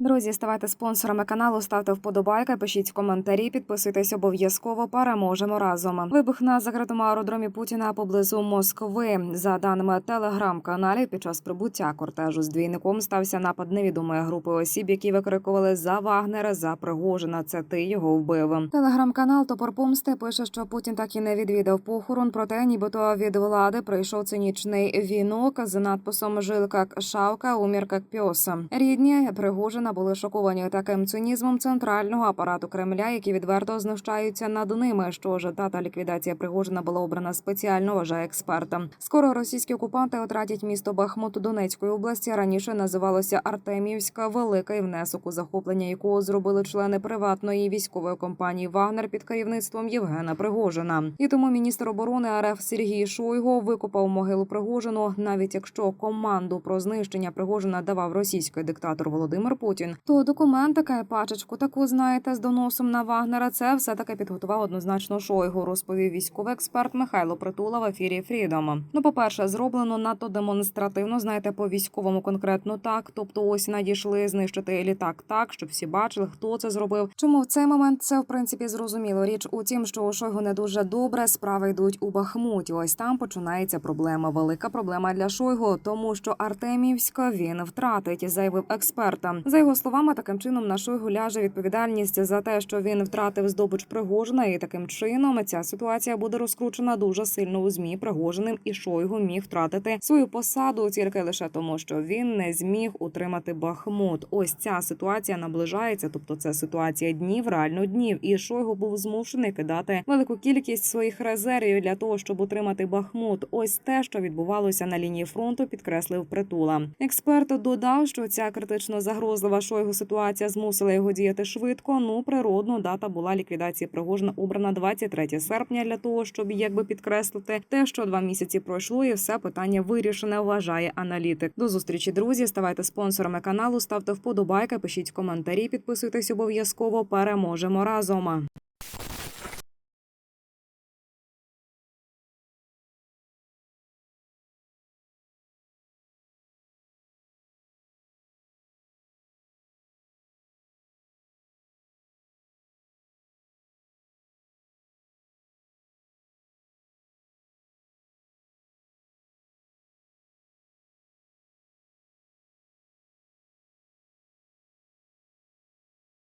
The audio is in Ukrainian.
Друзі, ставайте спонсорами каналу, ставте вподобайки, пишіть коментарі, підписуйтесь обов'язково. Переможемо разом. Вибух на закритому аеродромі Путіна поблизу Москви. За даними телеграм-каналів, під час прибуття кортежу з двійником стався напад невідомої групи осіб, які викрикували за Вагнера, за Пригожина. Це ти його вбив. Телеграм-канал Топор Помсти пише, що Путін так і не відвідав похорон, проте нібито від влади прийшов цинічний вінок з надписом «Жил як шавка, умір як пьос». Рідні Пригожина були шоковані таким цинізмом центрального апарату Кремля, які відверто знущаються над ними. Що ж дата ліквідації Пригожина була обрана спеціально, вважає експерт. Скоро російські окупанти втратять місто Бахмут Донецької області. Раніше називалося Артемівська, великий внесок у захоплення якого зробили члени приватної військової компанії Вагнер під керівництвом Євгена Пригожина. І тому міністр оборони РФ Сергій Шойгу викопав могилу Пригожину, навіть якщо команду про знищення Пригожина давав російський диктатор Володимир Путін, то документ таке пачечку таку знаєте з доносом на Вагнера. Це все таки підготував однозначно Шойгу, розповів військовий експерт Михайло Притула в ефірі Фрідом. Ну, по перше, зроблено надто демонстративно. Знаєте, по військовому конкретно так. Тобто, ось надійшли знищити літак так, щоб всі бачили, хто це зробив. Чому в цей момент це в принципі зрозуміло? Річ у тім, що у Шойгу не дуже добре справи йдуть у Бахмуті. Ось там починається проблема. Велика проблема для Шойгу, тому що Артемівська він втратить, заявив експерта. За його словами, таким чином на Шойгу ляже відповідальність за те, що він втратив здобич Пригожина, і таким чином ця ситуація буде розкручена дуже сильно у змі. Пригожиним і Шойгу міг втратити свою посаду тільки лише тому, що він не зміг утримати Бахмут. Ось ця ситуація наближається, тобто це ситуація днів, реально днів. І Шойгу був змушений кидати велику кількість своїх резервів для того, щоб утримати Бахмут. Ось те, що відбувалося на лінії фронту, підкреслив притула. Експерт додав, що ця критично загрозлива Шойгу ситуація змусила його діяти швидко. Ну природно дата була ліквідації Пригожина обрана 23 серпня для того, щоб якби підкреслити те, що два місяці пройшло, і все питання вирішене. Вважає аналітик. До зустрічі, друзі. Ставайте спонсорами каналу, ставте вподобайки, пишіть коментарі, підписуйтесь обов'язково. Переможемо разом.